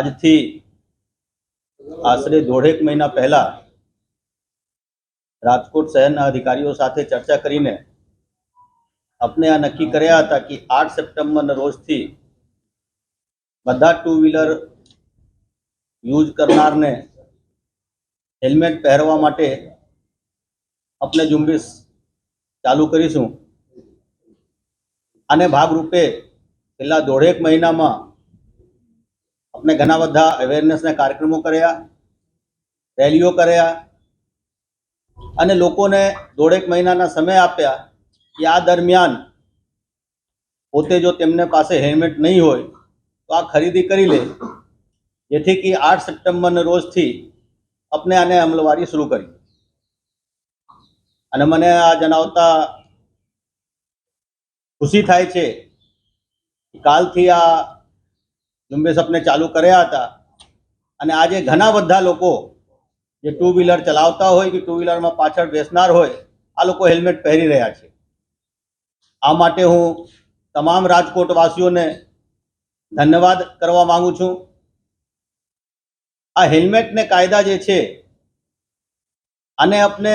આજથી આશરે દોઢેક મહિના પહેલા રાજકોટ શહેરના અધિકારીઓ સાથે ચર્ચા કરીને આપણે આ નક્કી કર્યા હતા કે આઠ સપ્ટેમ્બરના રોજથી બધા ટુ વ્હીલર યુઝ કરનારને હેલ્મેટ પહેરવા માટે આપણે ઝુંબેશ ચાલુ કરીશું. આને ભાગરૂપે છેલ્લા દોઢેક મહિનામાં આપણે ઘણા બધા અવેરનેસના કાર્યક્રમો કર્યા, રેલીઓ કર્યા અને લોકોને દોઢેક મહિનાના સમય આપ્યા કે આ દરમિયાન પોતે જો તેમને પાસે હેલ્મેટ નહીં હોય, તો આ ખરીદી કરી લે. જેથી કે આઠ સપ્ટેમ્બરના રોજથી આપણે આને અમલવારી શરૂ કરી. અને મને આ જણાવતા ખુશી થાય છે કાલથી આ ઝુંબેશ આપણે ચાલુ કર્યા હતા. અને આજે ઘણા બધા લોકો જે ટુ વ્હીલર ચલાવતા હોય કે ટુ વ્હીલરમાં પાછળ બેસનાર હોય, આ લોકો હેલ્મેટ પહેરી રહ્યા છે. આ માટે હું તમામ રાજકોટવાસીઓને ધન્યવાદ કરવા માંગુ છું. આ હેલ્મેટને કાયદા જે છે, આને આપણે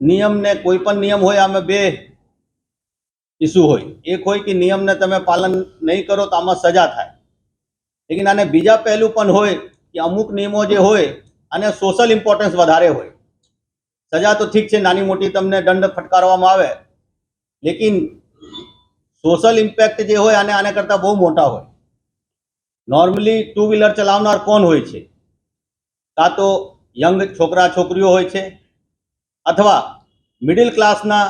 નિયમને કોઈ પણ નિયમ હોય, આમાં બે ઇસ્યુ હોય. એક હોય કે નિયમને તમે પાલન નહીં કરો તો આમાં સજા થાય. લેકિન આને બીજા પહેલું પણ હોય કે અમુક નિયમો જે હોય આને સોશિયલ ઇમ્પોર્ટન્સ વધારે હોય. સજા તો ઠીક છે, નાની મોટી તમને દંડ ફટકારવામાં આવે. લેકિન સોશિયલ ઇમ્પેક્ટ જે હોય આને આને કરતાં બહુ મોટા હોય. નોર્મલી ટુ વ્હીલર ચલાવનાર કોણ હોય છે? કાં તો યંગ છોકરા છોકરીઓ હોય છે, અથવા મિડિલ ક્લાસના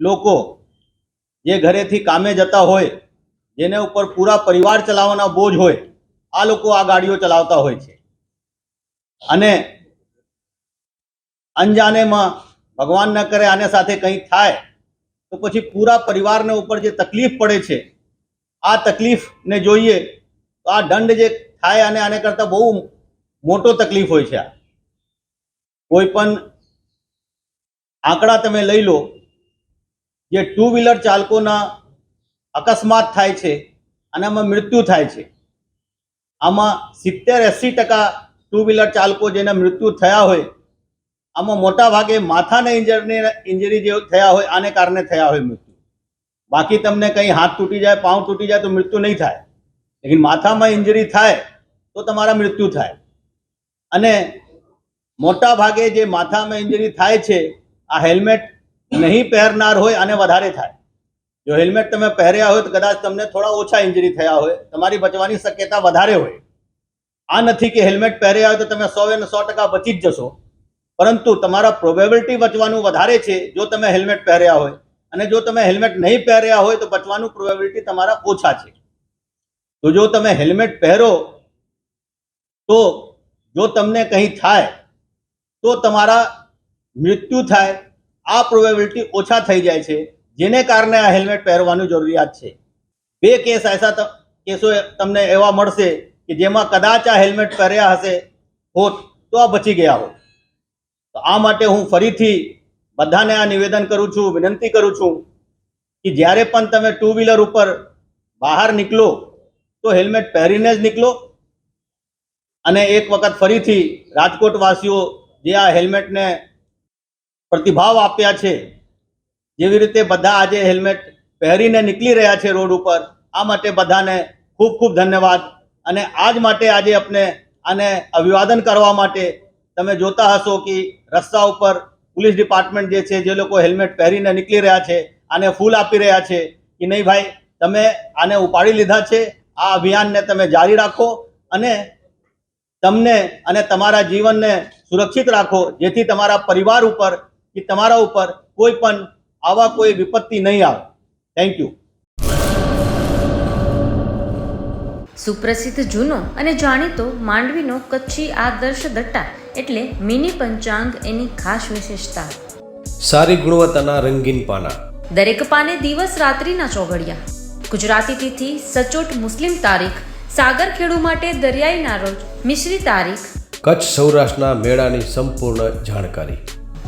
લોકો જે ઘરેથી કામે જતા હોય, જેને ઉપર પૂરા પરિવાર ચલાવવાના બોજ હોય, આ લોકો આ ગાડીઓ ચલાવતા હોય છે. અને અંજાનેમાં ભગવાન ન કરે આને સાથે કંઈ થાય, તો પછી પૂરા પરિવારને ઉપર જે તકલીફ પડે છે, આ તકલીફને જોઈએ, તો આ દંડ જે થાય અને આને કરતાં બહુ મોટો તકલીફ હોય છે આ. કોઈ પણ આંકડા તમે લઈ લો જે ટુ વ્હીલર ચાલકોના અકસ્માત થાય છે અને આમાં મૃત્યુ થાય છે. આમાં સિત્તેર એંસી ટકા ટુ વ્હીલર ચાલકો જેના મૃત્યુ થયા હોય, આમાં મોટા ભાગે માથાને ઇન્જરી ઇન્જરી જે થયા હોય, આને કારણે થયા હોય મૃત્યુ. બાકી તમને કંઈ હાથ તૂટી જાય, પાઉં તૂટી જાય તો મૃત્યુ નહીં થાય. લેકિન માથામાં ઇન્જરી થાય તો તમારા મૃત્યુ થાય. અને મોટા ભાગે જે માથામાં ઇન્જરી થાય છે, આ હેલ્મેટ નહીં પહેરનાર હોય અને વધારે થાય. જો હેલ્મેટ તમે પહેર્યા હોય તો કદાચ તમને થોડા ઓછા ઇન્જરી થયા હોય, તમારી બચવાની શક્યતા વધારે હોય. આ નથી કે હેલ્મેટ પહેર્યા હોય તો તમે સો ને સો ટકા બચી જ જશો. પરંતુ તમારા પ્રોબેબિલિટી બચવાનું વધારે છે જો તમે હેલ્મેટ પહેર્યા હોય. અને જો તમે હેલ્મેટ નહીં પહેર્યા હોય તો બચવાનું પ્રોબેબિલિટી તમારા ઓછા છે. તો જો તમે હેલ્મેટ પહેરો, તો જો તમને કંઈ થાય, તો તમારા મૃત્યુ થાય આ પ્રોબેબિલિટી ઓછા થઈ જાય છે, જેને કારણે આ હેલ્મેટ પહેરવાની જરૂરિયાત છે. બે કેસ એસા કેસો તમને એવા મળશે કે જેમાં કદાચ આ હેલ્મેટ પહેર્યા હશે, હોત તો આ બચી ગયા હોત. તો આ માટે હું ફરીથી બધાને આ નિવેદન કરું છું, વિનંતી કરું છું કે જ્યારે પણ તમે ટુ વ્હીલર ઉપર બહાર નીકળો, તો હેલ્મેટ પહેરીને જ નીકળો. અને એક વખત ફરીથી રાજકોટવાસીઓ જે આ હેલ્મેટને પ્રતિભાવ આપ્યા છે. જેવી રીતે બધા આજે હેલ્મેટ પહેરીને નીકળી રહ્યા છે રોડ ઉપર, આ માટે બધાને ખૂબ ખૂબ ધન્યવાદ. અને આજ માટે આજે આપણે આને અભિવાદન કરવા માટે તમે જોતા હશો કે રસ્તા ઉપર પોલીસ ડિપાર્ટમેન્ટ જે છે, જે લોકો હેલ્મેટ પહેરીને નીકળી રહ્યા છે, આને ફૂલ આપી રહ્યા છે કે નહીં ભાઈ, તમે આને ઉપાડી લીધા છે, આ અભિયાનને તમે જારી રાખો અને તમને અને તમારા જીવનને સુરક્ષિત રાખો, જેથી તમારા પરિવાર ઉપર કે તમારા ઉપર કોઈ પણ આવા કોઈ વિપત્તિ નહીં આવે. થેન્ક યુ સુપ્રસિદ્ધ જૂનો અને જાણીતો માંડવીનો કચ્છી આદર્શ દટ્ટા એટલે મિની પંચાંગ એની ખાસ વિશેષતા. સારી ગુણવત્તાના રંગીન પાના. દરેક પાને દિવસ રાત્રિના ચોઘડિયા. ગુજરાતી તિથિ સચોટ મુસ્લિમ તારીખ સાગર ખેડુ માટે દરિયાઈના રોજ મિશ્રી તારીખ. કચ્છ સૌરાષ્ટ્રના મેળાની સંપૂર્ણ જાણકારી.